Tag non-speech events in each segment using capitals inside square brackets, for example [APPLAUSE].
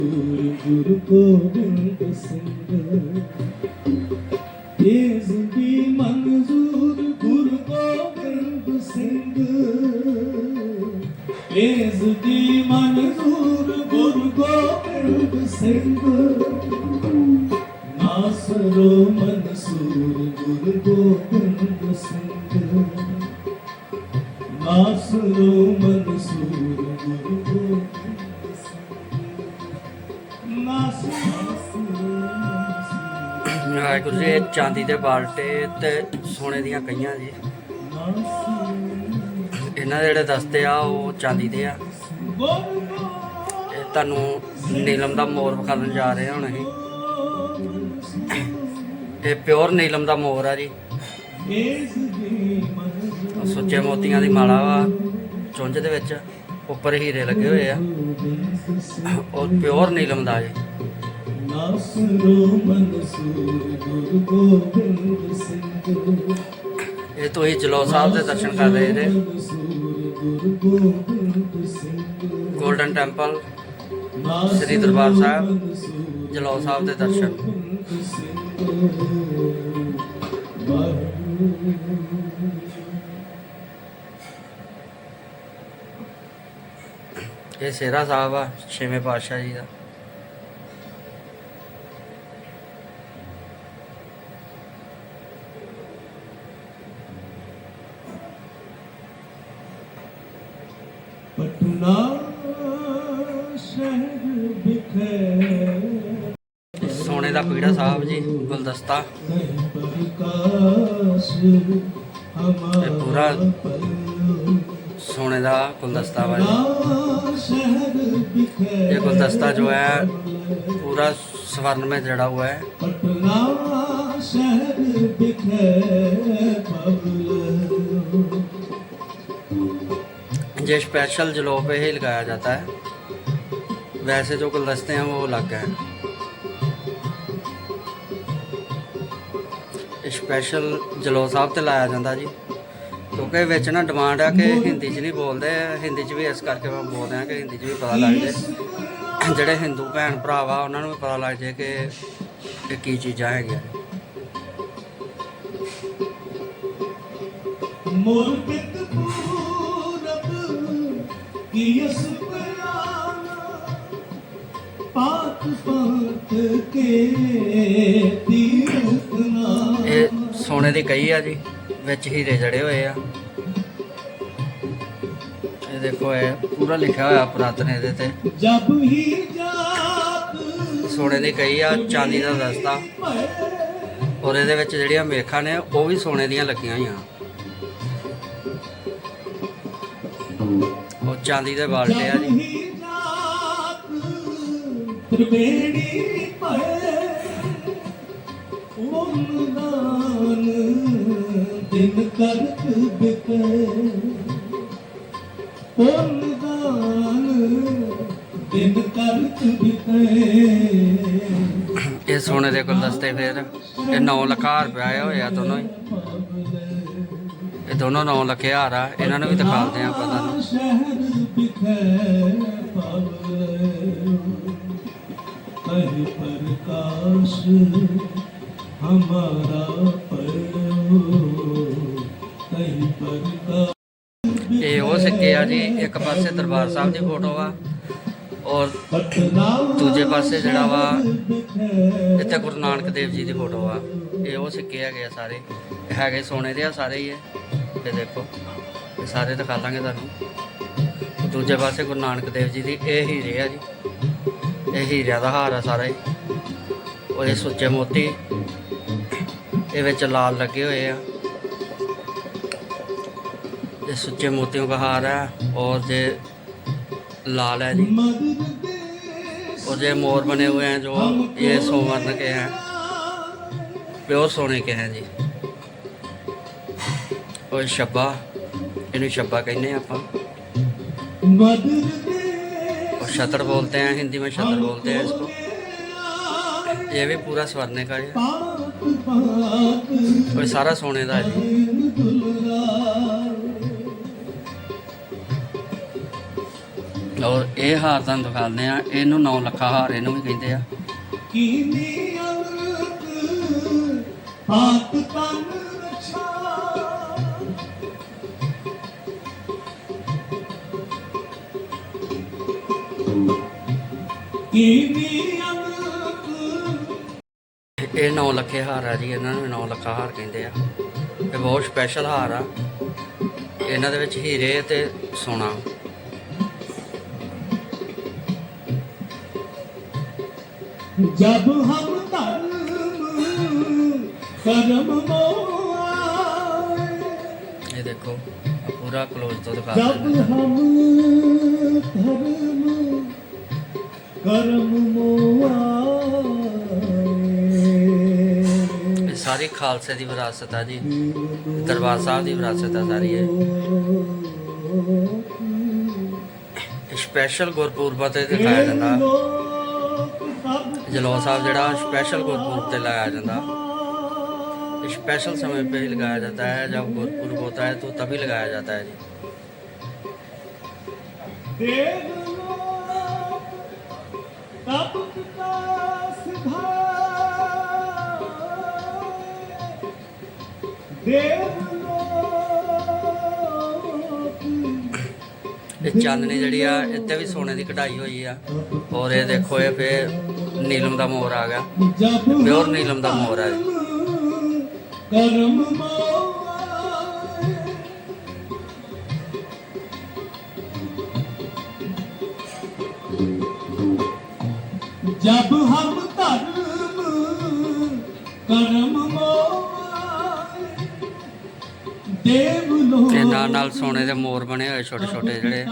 ਗੁਰੂ ਗੋਬਿੰਦ ਸਿੰਘ ਇਸ ਦੀ ਮਨਜ਼ੂਰ ਗੁਰੂ ਗੋਬਿੰਦ ਸਿੰਘ ਇਸ ਦੀ ਮਨਜ਼ੂਰ ਗੁਰੂ ਗੋਬਿੰਦ ਸਿੰਘ ਨਾਸਰੋ ਮਨਸੂਰ ਗੁਰੂ ਗੋਬਿੰਦ ਸਿੰਘ ਨਾਸਰੋ ਮਨਸੂਰ ਗੁਰੂ ਵਾਹਿਗੁਰੂ ਜੀ, ਇਹ ਚਾਂਦੀ ਦੇ ਬਾਲਟੇ ਤੇ ਸੋਨੇ ਦੀਆਂ ਕਈਆਂ ਜੀ। ਇਹਨਾਂ ਦੇ ਜਿਹੜੇ ਦਸਤੇ ਆ, ਉਹ ਚਾਂਦੀ ਦੇ ਆ। ਇਹ ਤੁਹਾਨੂੰ ਨੀਲਮ ਦਾ ਮੋਰ ਵਿਖਾਉਣ ਜਾ ਰਹੇ ਹੁਣ ਅਸੀਂ। ਇਹ ਪਿਓਰ ਨੀਲਮ ਦਾ ਮੋਰ ਆ ਜੀ। ਸੁੱਚੇ ਮੋਤੀਆਂ ਦੀ ਮਾਲਾ ਵਾ, ਚੁੰਝ ਦੇ ਵਿੱਚ। ਉੱਪਰ ਹੀਰੇ ਲੱਗੇ ਹੋਏ ਆ। ਉਹ ਪਿਓਰ ਨੀਲਮ ਦਾ ਜੀ। ਇਹ ਤੁਸੀਂ ਜਲੋ ਸਾਹਿਬ ਦੇ ਦਰਸ਼ਨ ਕਰ ਰਹੇ ਸਿੰਘ ਗੋਲਡਨ ਟੈਂਪਲ ਸ੍ਰੀ ਦਰਬਾਰ ਸਾਹਿਬ ਜਲੋ ਸਾਹਿਬ ਦੇ ਦਰਸ਼ਨ ਇਹ ਸੇਰਾ ਸਾਹਿਬ ਆ ਛੇਵੇਂ ਪਾਤਸ਼ਾਹ ਜੀ ਦਾ ਪਟਨਾ ਸ਼ਹਿਰ ਬਿਖੇ ਡੇਰਾ ਪੀੜਾ ਸਾਹਿਬ ਜੀ ਗੁਲਦਸਤਾ ਇਹ ਪੂਰਾ ਸੋਨੇ ਦਾ ਗੁਲਦਸਤਾ ਵਾ ਜੀ ਇਹ ਗੁਲਦਸता जो है पूरा स्वर्ण में जड़ा हुआ है ये स्पेशल जलो पे ही लगाया जाता है वैसे जो गुलदस्ते हैं वो अलग हैं ਸਪੈਸ਼ਲ ਜਲੋ ਸਾਹਿਬ ਤੇ ਲਾਇਆ ਜਾਂਦਾ ਜੀ। ਕਿਉਂਕਿ ਵਿੱਚ ਨਾ ਡਿਮਾਂਡ ਆ ਕਿ ਹਿੰਦੀ 'ਚ ਨਹੀਂ ਬੋਲਦੇ ਹਿੰਦੀ 'ਚ ਵੀ ਇਸ ਕਰਕੇ ਮੈਂ ਬੋਲਦੇ ਆ ਕਿ ਹਿੰਦੀ 'ਚ ਵੀ ਪਤਾ ਲੱਗ ਜਾਏ ਜਿਹੜੇ ਹਿੰਦੂ ਭੈਣ ਭਰਾ ਵਾ ਉਹਨਾਂ ਨੂੰ ਵੀ ਪਤਾ ਲੱਗ ਜਾਏ ਕਿ ਇਹ ਕੀ ਚੀਜ਼ਾਂ ਹੈਗੀਆਂ। ਮੁਰਪਿਤ ਪੂਰਬ ਕੀ ਅਸ ਪਿਆਨਾ ਪਾ ਇਹ ਸੋਨੇ ਦੀ ਕਈ ਆ ਜੀ ਵਿੱਚ ਹੀਰੇ ਜੜੇ ਹੋਏ ਆ। ਇਹ ਦੇਖੋ ਇਹ ਪੂਰਾ ਲਿਖਿਆ ਹੋਇਆ ਪ੍ਰਾਤਨ ਇਹਦੇ ਤੇ। ਜਬ ਹੀ ਜਾਪ। ਸੋਨੇ ਦੀ ਕਈ ਆ ਚਾਂਦੀ ਦਾ ਦਸਤਾ ਔਰ ਇਹਦੇ ਵਿੱਚ ਜਿਹੜੀਆਂ ਮੇਖਾਂ ਨੇ ਉਹ ਵੀ ਸੋਨੇ ਦੀਆਂ ਲੱਗੀਆਂ ਹੋਈਆਂ। ਉਹ ਚਾਂਦੀ ਦੇ ਬਾਲਟੇ ਆ ਜੀ। ஒரு மேடி ஒன்றுதான் தின் கருக்கு பிக்க ஒன்றுதான் தின் கருக்கு பிக்க ਇਹ ਸੋਨੇ ਦੇ ਗੁਲਦਸਤੇ ਫੇਰ ਇਹ 9 ਲੱਖਾਂ ਰੁਪਇਆ ਆਇਆ ਹੋਇਆ ਦੋਨੋਂ ਹੀ। ਇਹ ਦੋਨੋਂ 9 ਲੱਖ ਹਜ਼ਾਰ ਆ ਇਹਨਾਂ ਨੂੰ ਵੀ ਦਿਖਾਉਂਦੇ ਆ ਪਤਾ ਨਹੀਂ कहीं प्रकाश हमारा पड़ो कहीं प्रकाश ਇਹ ਉਹ ਸਿੱਕੇ ਆ ਜੀ ਇੱਕ ਪਾਸੇ ਦਰਬਾਰ ਸਾਹਿਬ ਦੀ ਫੋਟੋ ਆ ਔਰ पटना ਦੂਜੇ ਪਾਸੇ ਜਿਹੜਾ ਵਾ बिखे ਇੱਥੇ ਗੁਰੂ ਨਾਨਕ ਦੇਵ ਜੀ ਦੀ ਫੋਟੋ ਆ ਇਹ ਉਹ ਸਿੱਕੇ ਹੈਗੇ ਆ ਸਾਰੇ ਇਹ ਹੈਗੇ ਸੋਨੇ ਦੇ ਆ ਸਾਰੇ ਹੀ ਇਹ ਇਹ ਦੇਖੋ ਇਹ ਸਾਰੇ ਦਿਖਾ ਦਾਂਗੇ ਤੁਹਾਨੂੰ ਦੂਜੇ ਪਾਸੇ ਗੁਰੂ ਨਾਨਕ ਦੇਵ ਜੀ ਦੀ ਇਹ ਹੀਰੇ ਆ ਜੀ ਇਹ ਹੀਰਿਆਂ ਦਾ ਹਾਰ ਆ ਸਾਰਾ ਹੀ ਔਰ ਇਹ ਸੁੱਚੇ ਮੋਤੀ ਇਹ ਵਿੱਚ ਲਾਲ ਲੱਗੇ ਹੋਏ ਆ ਇਹ ਸੁੱਚੇ मोतियों का हार है और ये लाल है जी मदद देश और ये मोर बने हुए हैं जो ये सोवर्ण के हैं प्योर सोने के हैं जी और शब्बा इन्हें शब्बा कहने हैं शतर बोलते हैं हिंदी में शतर बोलते हैं इसको ये भी पूरा स्वर्ण का है पाक पाक और सारा सोने का है जी दुलार ਔਰ ਇਹ ਹਾਰ ਤੁਹਾਨੂੰ ਦਿਖਾਉਂਦੇ ਆ ਇਹਨੂੰ 9 ਲੱਖਾ ਹਾਰ ਇਹਨੂੰ ਵੀ ਕਹਿੰਦੇ ਆ ਕੀਨੀ ਅਮਰਤ ਪਾਤ ਤਨ ਰਛਾ ਇਹ ਨੌ ਲੱਖੇ ਹਾਰ ਆ ਜੀ ਇਹਨਾਂ ਨੂੰ ਨੌ ਲੱਖਾ ਹਾਰ ਕਹਿੰਦੇ ਆ। ਇਹ ਬਹੁਤ ਸਪੈਸ਼ਲ ਹਾਰ ਆ। ਇਹਨਾਂ ਦੇ ਵਿੱਚ ਹੀਰੇ ਤੇ ਸੋਨਾ। ਜਬ ਹਮ ਧਰਮ ਕਰਮ ਮੋਏ ਇਹ ਦੇਖੋ ਪੂਰਾ ਕਲੋਜ਼ ਤੋਂ ਦਿਖਾ ਜਬ ਹਮ ਧਰਮ धर्म कर्म मोआए ਇਹ ਸਾਰੀ ਖਾਲਸੇ ਦੀ ਵਿਰਾਸਤ ਆ ਜੀ ਦਰਬਾਰ ਸਾਹਿਬ ਦੀ ਵਿਰਾਸਤ ਆ ਸਾਰੀ ਇਹ ਸਪੈਸ਼ਲ ਗੁਰਪੁਰਬ ਤੇ ਦਿਖਾਇਆ ਜਾਂਦਾ ਜਲੌ ਸਾਹਿਬ ਜਿਹੜਾ ਸਪੈਸ਼ਲ ਗੁਰਪੁਰਬ ਤੇ ਲਾਇਆ ਜਾਂਦਾ स्पेशल समय पे ही लगाया जाता है जब गुरपुरब होता है तो तभी लगाया जाता है जी देवलोक ਇਹ ਕਿਤਾ ਚਾਨਣੀ ਜਿਹੜੀ ਆ ਇੱਥੇ ਵੀ ਸੋਨੇ ਦੀ ਕਢਾਈ ਹੋਈ ਆ ਔਰ ਇਹ ਦੇਖੋ ਇਹ ਫੇਰ ਨੀਲਮ ਦਾ ਮੋਰ ਆ ਗਿਆ ਪਿਓਰ ਨੀਲਮ ਦਾ ਮੋਰ ਆ ਕਰਮ ਮਾ ਸਭ ਹਮ ਧਰਮ ਕਰਮ ਦੇਵ ਨਾਲ ਸੋਨੇ ਦੇ ਮੋਰ ਬਣੇ ਹੋਏ ਛੋਟੇ ਛੋਟੇ ਜਿਹੜੇ।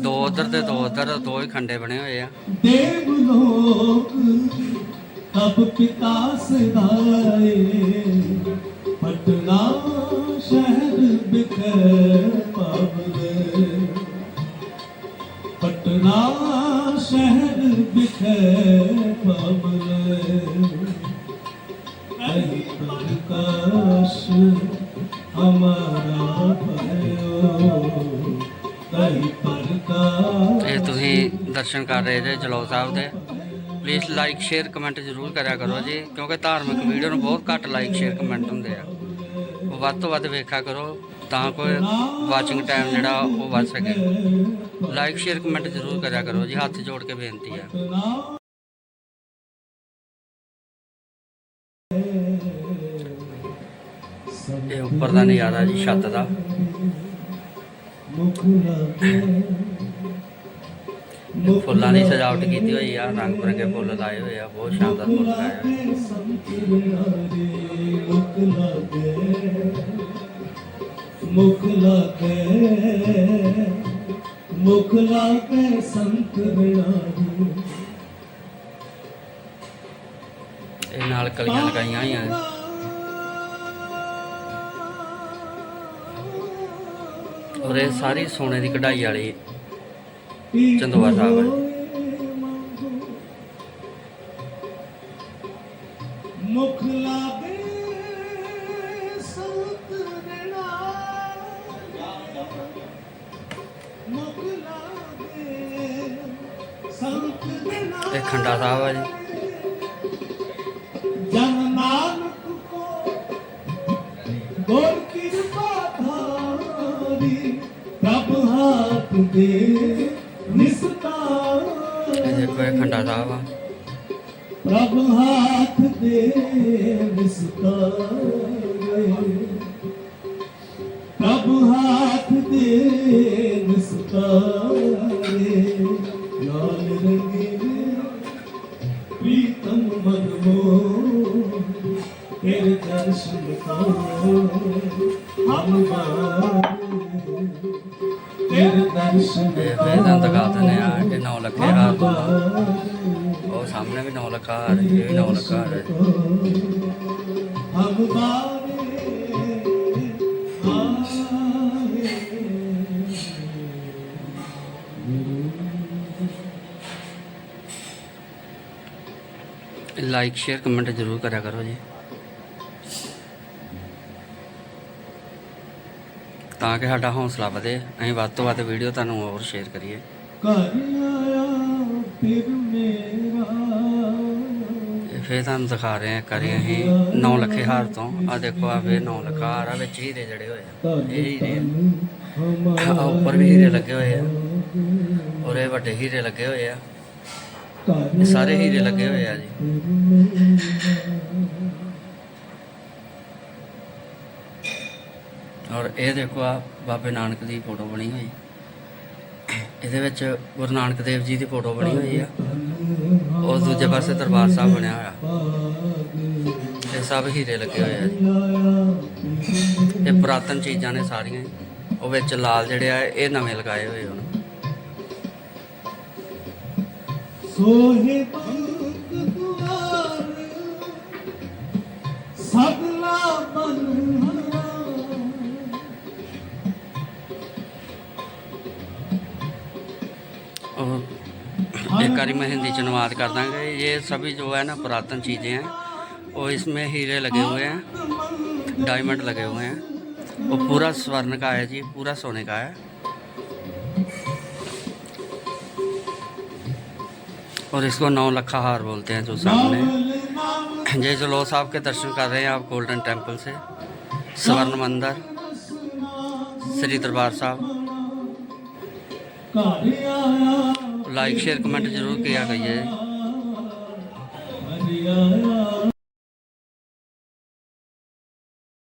ਦੋ ਉਧਰ ਤੇ ਦੋ ਉਧਰ ਦੋ ਹੀ ਖੰਡੇ ਬਣੇ ਹੋਏ ਆ। ਦੇਵ ਲੋਕ ਤਬ ਪਿਤਾ ਸਦਾਏ ਪਟਨਾ ਸ਼ਹਿਰ ਬਿਖਰ ਪਵਲੇ ਪਟਨਾ ਇਹ ਤੁਸੀਂ ਦਰਸ਼ਨ ਕਰ ਰਹੇ ਜੇ ਜਲੌ ਸਾਹਿਬ ਦੇ। ਪਲੀਜ਼ ਲਾਈਕ ਸ਼ੇਅਰ ਕਮੈਂਟ ਜ਼ਰੂਰ ਕਰਿਆ ਕਰੋ ਜੀ, ਕਿਉਂਕਿ ਧਾਰਮਿਕ ਵੀਡੀਓ ਨੂੰ ਬਹੁਤ ਘੱਟ ਲਾਈਕ ਸ਼ੇਅਰ ਕਮੈਂਟ ਹੁੰਦੇ ਆ। ਵੱਧ ਤੋਂ ਵੱਧ ਵੇਖਿਆ ਕਰੋ। ਤਾਂ ਕੋਈ ਵਾਚਿੰਗ ਟਾਈਮ ਜਿਹੜਾ ਉਹ ਵੱਧ ਸਕੇ। ਲਾਈਕ ਸ਼ੇਅਰ ਕਮੈਂਟ ਜ਼ਰੂਰ ਕਰਿਆ ਕਰੋ ਜੀ, ਹੱਥ ਜੋੜ ਕੇ ਬੇਨਤੀ ਹੈ। ਇਹ ਉੱਪਰ ਦਾ ਨਜ਼ਾਰਾ ਜੀ, ਛੱਤ ਦਾ। ਫੁੱਲਾਂ ਦੀ ਸਜਾਵਟ ਕੀਤੀ ਹੋਈ ਆ, ਰੰਗ ਬਿਰੰਗੇ ਫੁੱਲ ਲਾਏ ਹੋਏ ਆ, ਬਹੁਤ ਸ਼ਾਨਦਾਰ ਫੁੱਲ ਲਾਏ ਹੋਏ ਮੁਖ ਲਾਗੇ ਮੁਖ ਲਾਗੇ ਸੰਤ ਬਿਨਾਰੀ ਇਹ ਨਾਲ ਕਲੀਆਂ ਲਗਾਈਆਂ ਹੋਈਆਂ ਨੇ। ਔਰ ਇਹ ਸਾਰੀ ਸੋਨੇ ਦੀ ਕਢਾਈ ਵਾਲੀ ਚੰਦੋਆ ਸਾਹਿਬ ਹੈ। ਇਹ ਖੰਡਾ ਸਾਹਿਬ ਆ ਜੀ। ਜਨ ਨਾਨਕ ਕੋ ਗੁਰ ਕਿਰਪਾ ਧਾਰੀ ਪ੍ਰਭ ਹਾਥ ਦੇ ਨਿਸਤਾਰੇ। ਇਹ ਇਹ ਖੰਡਾ ਸਾਹਿਬ ਆ। ਪ੍ਰਭ ਹਾਥ ये वेदांत का था नया कि नौ लखेगा और सामने भी नौ लखा आ रही है नौ लखा आ रही लाइक शेयर कमेंट जरूर करा करो जी ਤਾਂ ਕਿ ਸਾਡਾ ਹੌਸਲਾ ਵਧੇ। ਅਸੀਂ ਵੱਧ ਤੋਂ ਵੱਧ ਵੀਡੀਓ ਤੁਹਾਨੂੰ ਹੋਰ ਸ਼ੇਅਰ ਕਰੀਏ। ਘਰ ਆਇਆ ਫਿਰ ਮੇਰਾ ਫੇਰ ਤੁਹਾਨੂੰ ਦਿਖਾ ਰਹੇ ਹਾਂ ਕਰੀ ਅਸੀਂ 9 ਲੱਖੇ ਹਾਰ ਤੋਂ। ਆ ਦੇਖੋ ਆ ਫੇਰ 9 ਲੱਖਾ ਹਾਰ ਆ, ਵਿੱਚ ਹੀਰੇ ਜੜੇ ਹੋਏ ਆ। ਇਹ ਹੀਰੇ ਆ। ਆਹ ਉੱਪਰ ਵੀ ਹੀਰੇ ਲੱਗੇ ਹੋਏ ਆ। ਔਰ ਇਹ ਵੱਡੇ ਹੀਰੇ ਲੱਗੇ ਹੋਏ ਆ। ਇਹ ਸਾਰੇ ਹੀਰੇ ਲੱਗੇ ਹੋਏ ਆ ਜੀ। ਔਰ ਇਹ ਦੇਖੋ ਆ ਬਾਬੇ ਨਾਨਕ ਦੀ ਫੋਟੋ ਬਣੀ ਹੋਈ। ਇਹਦੇ ਵਿੱਚ ਗੁਰੂ ਨਾਨਕ ਦੇਵ ਜੀ ਦੀ ਫੋਟੋ ਬਣੀ ਹੋਈ ਆ। ਔਰ ਦੂਜੇ ਪਾਸੇ ਦਰਬਾਰ ਸਾਹਿਬ ਬਣਿਆ ਹੋਇਆ। ਇਹ ਸਭ ਹੀਰੇ ਲੱਗੇ ਹੋਏ ਆ ਇਹ ਪੁਰਾਤਨ ਚੀਜ਼ਾਂ ਨੇ ਸਾਰੀਆਂ ਉਹ ਵਿੱਚ ਲਾਲ ਜਿਹੜੇ ਆ, ਇਹ ਨਵੇਂ ਲਗਾਏ ਹੋਏ ਹੁਣ। ਸੋਹੇ [COUGHS] एक मैं हिंदी च अनुवाद कर देंगे। ये सभी जो है ना पुरातन चीज़ें हैं और इसमें हीरे लगे हुए हैं डायमंड लगे हुए हैं। वो पूरा स्वर्ण का है जी, पूरा सोने का है। और इसको नौ लखा हार बोलते हैं जो सामने। [COUGHS] जय जलो साहब के दर्शन कर रहे हैं आप गोल्डन टेंपल से। स्वर्ण मंदिर, श्री दरबार साहब। ਲਾਈਕ ਸ਼ੇਅਰ ਕਮੈਂਟ ਜ਼ਰੂਰ ਕਿਆ ਕਰੀਏ।